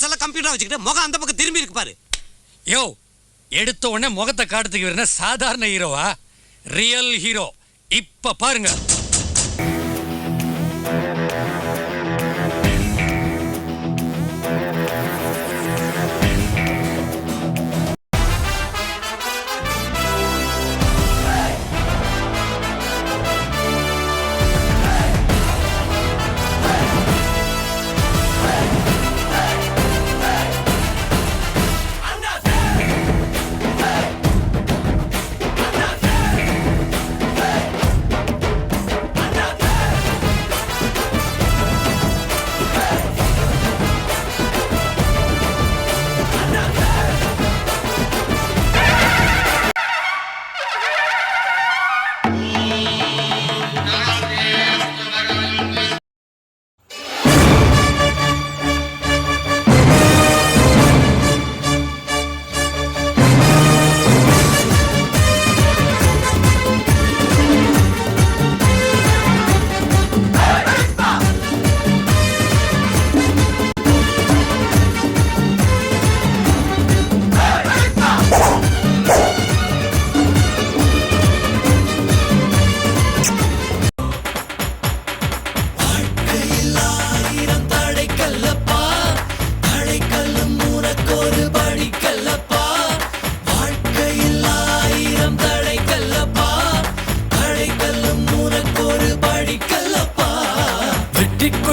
மனசெல்லாம் கம்ப்யூட்டர் வச்சுக்கிட்டு முகம் அந்த பக்கம் திரும்பி இருக்கு பாரு. யோ எடுத்த உடனே முகத்தை காட்டுறதுக்கு இவர் சாதாரண ஹீரோவா ரியல் ஹீரோ இப்ப பாருங்க.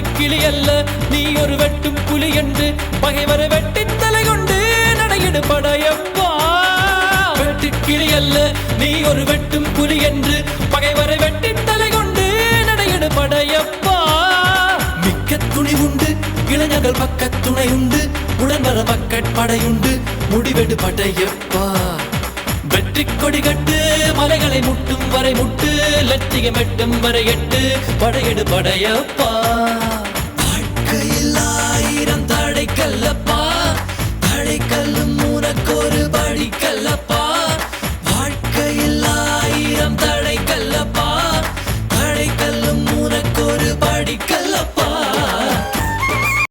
வெட்டு கிளி அல்ல நீ ஒரு வெட்டும் புலி என்று பகைவரை வெட்டி தலை கொண்டு நடையிடு படையப்பா. வெட்டு கிளி அல்ல நீ ஒரு வெட்டும் புலி என்று பகைவரை வெட்டி தலை கொண்டு நடையிடு படையப்பா. மிக்க துணி உண்டு இளைஞர்கள் பக்க துணை உண்டு உடன் வர மக்கட் படையுண்டு முடிவெடு படையப்பா. வெற்றி கொடி கட்டு மலைகளை முட்டும் வரை முட்டு லட்சியம் எட்டும் வரை எட்டு படையெடு படையப்பா.